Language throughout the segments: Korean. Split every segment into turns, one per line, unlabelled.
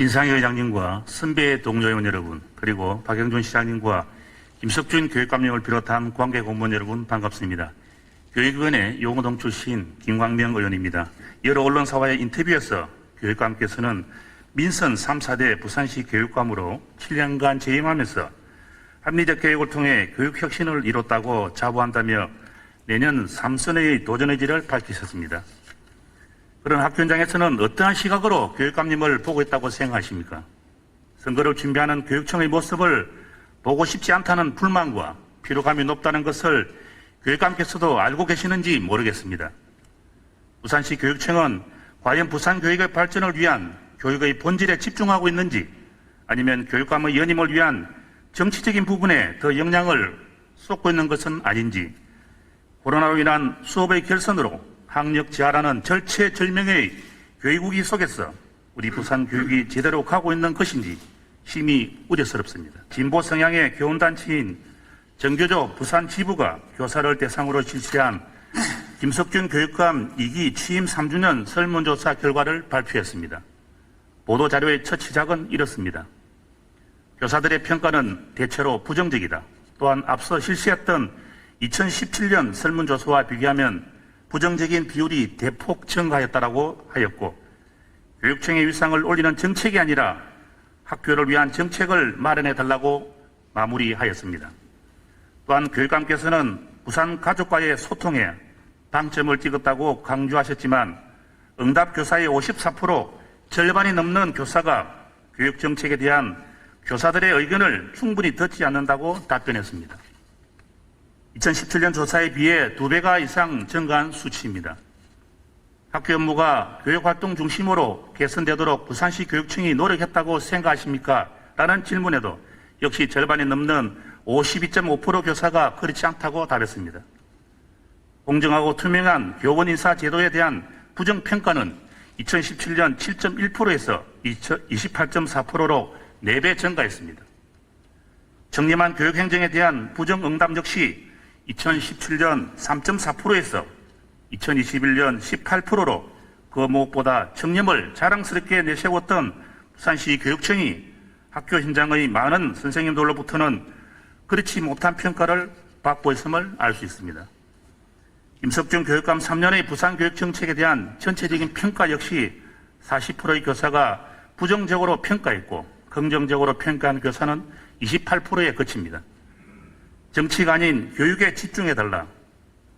인상희 회장님과 선배 동료 의원 여러분, 그리고 박영준 시장님과 김석준 교육감님을 비롯한 관계 공무원 여러분 반갑습니다. 교육위원회 용호동 출신 김광명 의원입니다. 여러 언론사와의 인터뷰에서 교육감께서는 민선 3, 4대 부산시 교육감으로 7년간 재임하면서 합리적 교육을 통해 교육 혁신을 이뤘다고 자부한다며 내년 3선의 도전 의지를 밝히셨습니다. 그런 학교 현장에서는 어떠한 시각으로 교육감님을 보고 있다고 생각하십니까? 선거를 준비하는 교육청의 모습을 보고 싶지 않다는 불만과 피로감이 높다는 것을 교육감께서도 알고 계시는지 모르겠습니다. 부산시 교육청은 과연 부산 교육의 발전을 위한 교육의 본질에 집중하고 있는지 아니면 교육감의 연임을 위한 정치적인 부분에 더 영향을 쏟고 있는 것은 아닌지 코로나로 인한 수업의 결선으로 학력 지하라는 절체절명의 교육위기 속에서 우리 부산 교육이 제대로 가고 있는 것인지 심히 우려스럽습니다. 진보 성향의 교원단체인 정교조 부산 지부가 교사를 대상으로 실시한 김석준 교육감 2기 취임 3주년 설문조사 결과를 발표했습니다. 보도자료의 첫 시작은 이렇습니다. 교사들의 평가는 대체로 부정적이다. 또한 앞서 실시했던 2017년 설문조사와 비교하면 부정적인 비율이 대폭 증가했다라고 하였고 교육청의 위상을 올리는 정책이 아니라 학교를 위한 정책을 마련해 달라고 마무리하였습니다. 또한 교육감께서는 부산 가족과의 소통에 방점을 찍었다고 강조하셨지만 응답 교사의 54% 절반이 넘는 교사가 교육 정책에 대한 교사들의 의견을 충분히 듣지 않는다고 답변했습니다. 2017년 조사에 비해 두 배가 이상 증가한 수치입니다. 학교 업무가 교육활동 중심으로 개선되도록 부산시 교육청이 노력했다고 생각하십니까? 라는 질문에도 역시 절반이 넘는 52.5% 교사가 그렇지 않다고 답했습니다. 공정하고 투명한 교원 인사 제도에 대한 부정평가는 2017년 7.1%에서 28.4%로 4배 증가했습니다. 정림한 교육행정에 대한 부정응답 역시 2017년 3.4%에서 2021년 18%로 그 무엇보다 청렴을 자랑스럽게 내세웠던 부산시 교육청이 학교 현장의 많은 선생님들로부터는 그렇지 못한 평가를 받고 있음을 알 수 있습니다. 임석준 교육감 3년의 부산 교육 정책에 대한 전체적인 평가 역시 40%의 교사가 부정적으로 평가했고 긍정적으로 평가한 교사는 28%에 그칩니다. 정치가 아닌 교육에 집중해달라.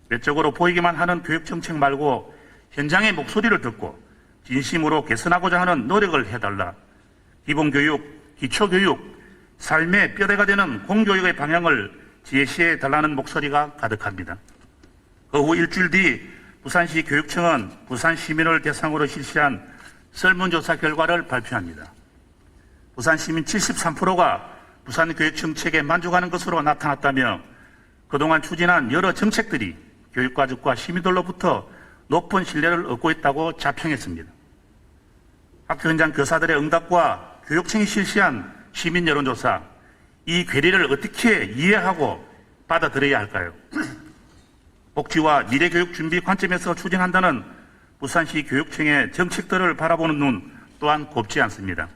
외적으로 보이기만 하는 교육 정책 말고 현장의 목소리를 듣고 진심으로 개선하고자 하는 노력을 해달라. 기본교육, 기초교육, 삶의 뼈대가 되는 공교육의 방향을 제시해 달라는 목소리가 가득합니다. 그 후 일주일 뒤 부산시 교육청은 부산 시민을 대상으로 실시한 설문조사 결과를 발표합니다. 부산 시민 73%가 부산 교육 정책에 만족하는 것으로 나타났다며 그동안 추진한 여러 정책들이 교육가족과 시민들로부터 높은 신뢰를 얻고 있다고 자평했습니다. 학교 현장 교사들의 응답과 교육청이 실시한 시민 여론조사, 이 괴리를 어떻게 이해하고 받아들여야 할까요? 복지와 미래교육 준비 관점에서 추진한다는 부산시 교육청의 정책들을 바라보는 눈 또한 곱지 않습니다.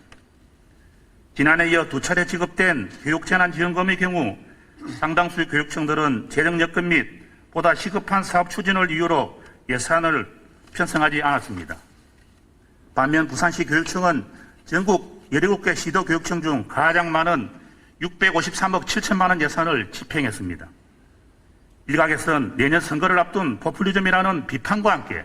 지난해 이어 두 차례 지급된 교육재난지원금의 경우 상당수의 교육청들은 재정 여건 및 보다 시급한 사업 추진을 이유로 예산을 편성하지 않았습니다. 반면 부산시 교육청은 전국 17개 시도 교육청 중 가장 많은 653억 7천만 원 예산을 집행했습니다. 일각에서는 내년 선거를 앞둔 포퓰리즘이라는 비판과 함께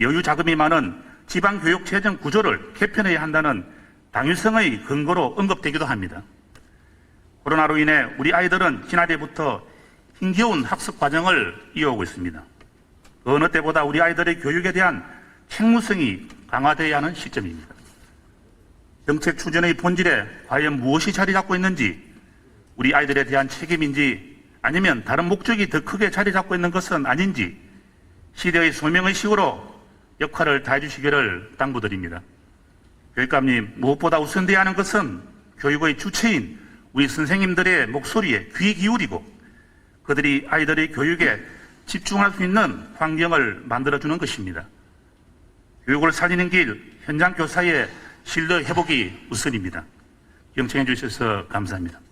여유 자금이 많은 지방교육 재정 구조를 개편해야 한다는 당위성의 근거로 언급되기도 합니다. 코로나로 인해 우리 아이들은 지난해부터 힘겨운 학습 과정을 이어오고 있습니다. 그 어느 때보다 우리 아이들의 교육에 대한 책무성이 강화되어야 하는 시점입니다. 정책 추진의 본질에 과연 무엇이 자리 잡고 있는지 우리 아이들에 대한 책임인지 아니면 다른 목적이 더 크게 자리 잡고 있는 것은 아닌지 시대의 소명의 식으로 역할을 다해 주시기를 당부드립니다. 교육감님, 무엇보다 우선돼야 하는 것은 교육의 주체인 우리 선생님들의 목소리에 귀 기울이고 그들이 아이들의 교육에 집중할 수 있는 환경을 만들어주는 것입니다. 교육을 살리는 길, 현장 교사의 신뢰 회복이 우선입니다. 경청해 주셔서 감사합니다.